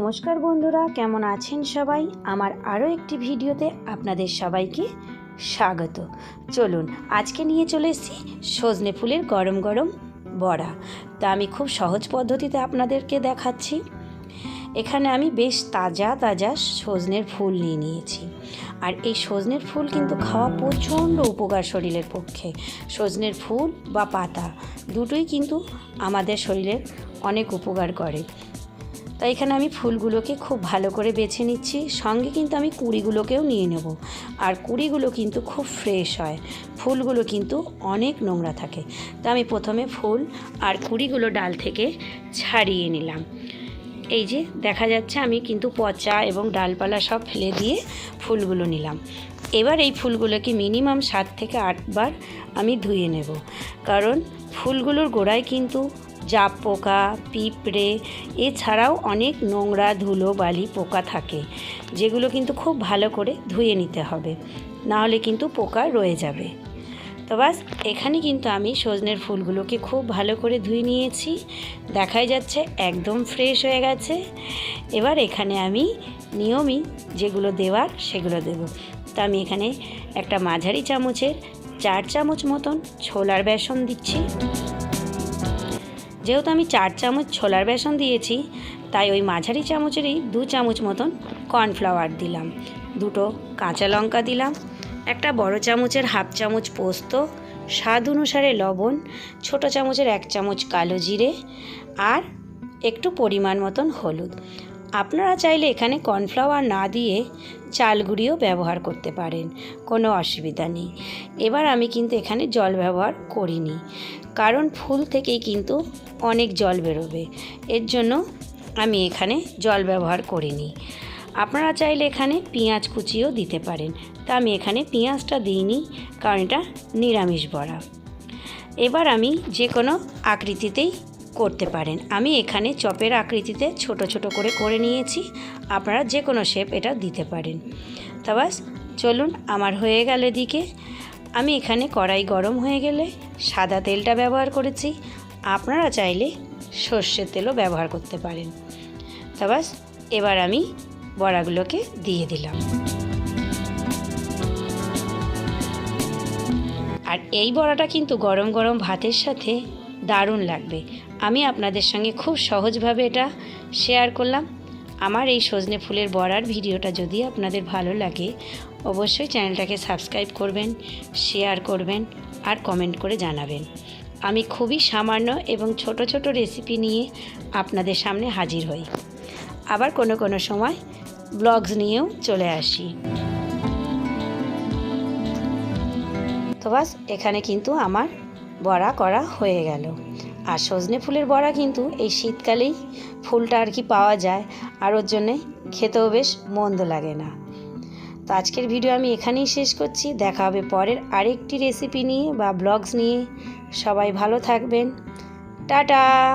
নমস্কার বন্ধুরা, কেমন আছেন সবাই? আমার আরও একটি ভিডিওতে আপনাদের সবাইকে স্বাগত। চলুন, আজকে নিয়ে চলে এসেছি সজনে ফুলের গরম গরম বড়া। তা আমি খুব সহজ পদ্ধতিতে আপনাদেরকে দেখাচ্ছি। এখানে আমি বেশ তাজা তাজা সজনের ফুল নিয়ে নিয়েছি। আর এই সজনের ফুল কিন্তু খাওয়া প্রচণ্ড উপকার শরীরের পক্ষে। সজনের ফুল বা পাতা দুটোই কিন্তু আমাদের শরীরের অনেক উপকার করে। তাই এখানে আমি ফুলগুলোকে খুব ভালো করে বেছে নিচ্ছি। সঙ্গে কিন্তু আমি কুড়িগুলোকেও নিয়ে নেব। আর কুড়িগুলো কিন্তু খুব ফ্রেশ হয়। ফুলগুলো কিন্তু অনেক নোংরা থাকে। তো আমি প্রথমে ফুল আর কুড়িগুলো ডাল থেকে ছাড়িয়ে নিলাম। এই যে দেখা যাচ্ছে আমি কিন্তু পচা এবং ডালপালা সব ফেলে দিয়ে ফুলগুলো নিলাম। এবার এই ফুলগুলোকে মিনিমাম সাত থেকে আটবার আমি ধুয়ে নেব। কারণ ফুলগুলোর গোড়ায় কিন্তু জাপ পোকা পিঁপড়ে, এছাড়াও অনেক নোংরা ধুলো বালি পোকা থাকে, যেগুলো কিন্তু খুব ভালো করে ধুয়ে নিতে হবে, নাহলে কিন্তু পোকা রয়ে যাবে। তো বাস, এখানে কিন্তু আমি সজনের ফুলগুলোকে খুব ভালো করে ধুয়ে নিয়েছি, দেখাই যাচ্ছে একদম ফ্রেশ হয়ে গেছে। এবার এখানে আমি নিয়মিত যেগুলো দেওয়ার সেগুলো দেব। তো আমি এখানে একটা মাঝারি চামচের চার চামচ মতন ছোলার বেসন দিচ্ছি। যেহেতু আমি চার চামচ ছোলার বেসন দিয়েছি, তাই ওই মাঝারি চামচেরই দু চামচ মতন কর্নফ্লাওয়ার দিলাম। দুটো কাঁচা লঙ্কা দিলাম, একটা বড় চামচের হাফ চামচ পোস্ত, স্বাদ অনুসারে লবণ, ছোট চামচের এক চামচ কালো জিরে, আর একটু পরিমাণ মতন হলুদ। আপনারা চাইলে এখানে কর্নফ্লাওয়ার না দিয়ে চাল গুঁড়িও ব্যবহার করতে পারেন, কোনো অসুবিধা নেই। এবার আমি কিন্তু এখানে জল ব্যবহার করিনি। কারণ ফুল থেকেই কিন্তু অনেক জল বেরোবে। এর জন্য আমি এখানে জল ব্যবহার করিনি। আপনারা চাইলে এখানে পেঁয়াজ কুচিও দিতে পারেন। তা আমি এখানে পেঁয়াজটা দিইনি, কারণ এটা নিরামিষ বড়া। এবার আমি যে কোনো আকৃতিতেই করতে পারেন। আমি এখানে চপের আকৃতিতে ছোট ছোট করে করে নিয়েছি। আপনারা যে কোনো শেপ এটা দিতে পারেন। তা বাস, চলুন, আমার হয়ে গেল এদিকে। আমি এখানে কড়াই গরম হয়ে গেলে সাদা তেলটা ব্যবহার করেছি। আপনারা চাইলে সর্ষের তেলও ব্যবহার করতে পারেন। তা বাস, এবার আমি বড়াগুলোকে দিয়ে দিলাম। আর এই বড়াটা কিন্তু গরম গরম ভাতের সাথে দারুণ লাগবে। আমি আপনাদের সঙ্গে খুব সহজভাবে এটা শেয়ার করলাম। আমার এই সজনে ফুলের বড়ার ভিডিওটা যদি আপনাদের ভালো লাগে, অবশ্যই চ্যানেলটাকে সাবস্ক্রাইব করবেন, শেয়ার করবেন আর কমেন্ট করে জানাবেন। আমি খুবই সামান্য এবং ছোট ছোট রেসিপি নিয়ে আপনাদের সামনে হাজির হই। আবার কোনো কোনো সময় ব্লগস নিয়েও চলে আসি। তো বাস, এখানে কিন্তু আমার বড়া করা হয়ে গেল। আর সজনে ফুলের বড়া কিন্তু এই শীতকালেই ফুলটা আর কি পাওয়া যায়। আর ওর জন্যে খেতেও বেশ মন্দ লাগে না। তো আজকের ভিডিও আমি এখানেই শেষ করছি। দেখা হবে পরের আরেকটি রেসিপি নিয়ে বা ব্লগস নিয়ে। সবাই ভালো থাকবেন। টাটা!